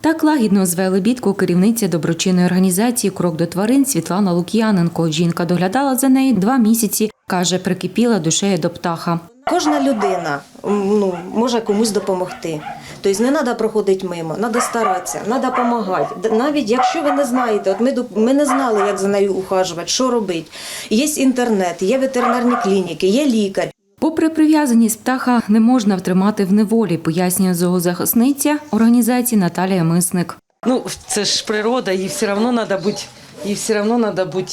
Так лагідно зве лебідку керівниця доброчинної організації Крок до тварин Світлана Лук'яненко. Жінка доглядала за нею два місяці. каже, прикипіла душею до птаха. Кожна людина ну, може комусь допомогти. Тобто не треба проходити мимо, треба старатися, треба допомагати. Навіть якщо ви не знаєте, от ми, ми не знали, як за нею ухажувати, що робити. Є інтернет, є ветеринарні клініки, є лікар. Попри прив'язаність птаха не можна втримати в неволі, пояснює зоозахисниця організації Наталія Мисник. Ну, це ж природа, їй все одно треба бути, їй все одно треба бути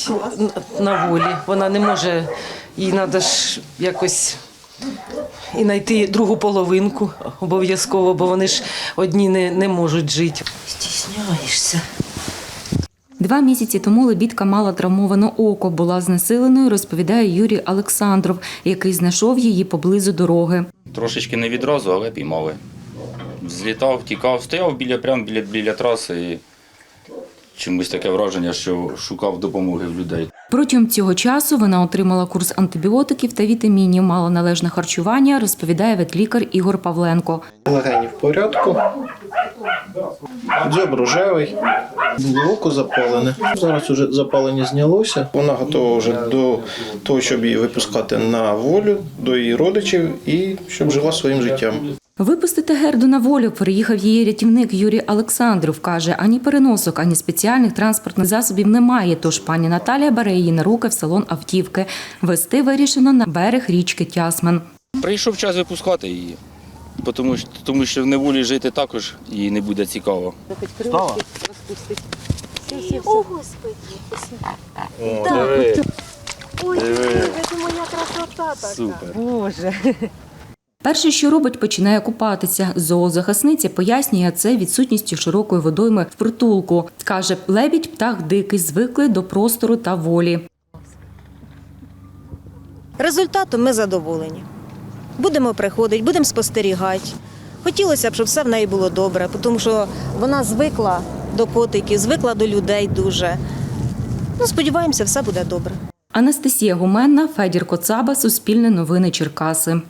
на волі. Вона не може, їй треба ж якось і знайти другу половинку обов'язково, бо вони ж одні не, не можуть жити. Стісняєшся. Два місяці тому лебідка мала травмоване око, була знесиленою, розповідає Юрій Олександров, який знайшов її поблизу дороги. Трошечки не відразу, але піймали. Злітав, тікав, стояв біля прямо біля, біля траси і чомусь таке враження, що шукав допомоги в людей. Протягом цього часу вона отримала курс антибіотиків та вітамінів, мала належне харчування, розповідає ветлікар Ігор Павленко. Легені в порядку. Дзьоб рожевий, око запалене. Зараз уже запалення знялося. Вона готова вже до того, щоб її випускати на волю, до її родичів і щоб жила своїм життям. Випустити Герду на волю приїхав її рятівник Юрій Олександров. Каже, ані переносок, ані спеціальних транспортних засобів немає. Тож пані Наталія бере її на руки в салон автівки. Вести вирішено на берег річки Тясмин. Прийшов час випускати її, тому що, тому що в неволі жити також їй не буде цікаво. О, Господи. Ой, це моя красота така. Супер. Боже. Перше, що робить, починає купатися. Зоозахисниця пояснює це відсутністю широкої водойми в притулку. Каже, лебідь птах дикий, звикли до простору та волі. Результатом ми задоволені. Будемо приходити, будемо спостерігати. Хотілося б, щоб все в неї було добре, тому що вона звикла до котиків, звикла до людей дуже. Ну, сподіваємося, все буде добре. Анастасія Гуменна, Федір Коцаба, Суспільне новини Черкаси.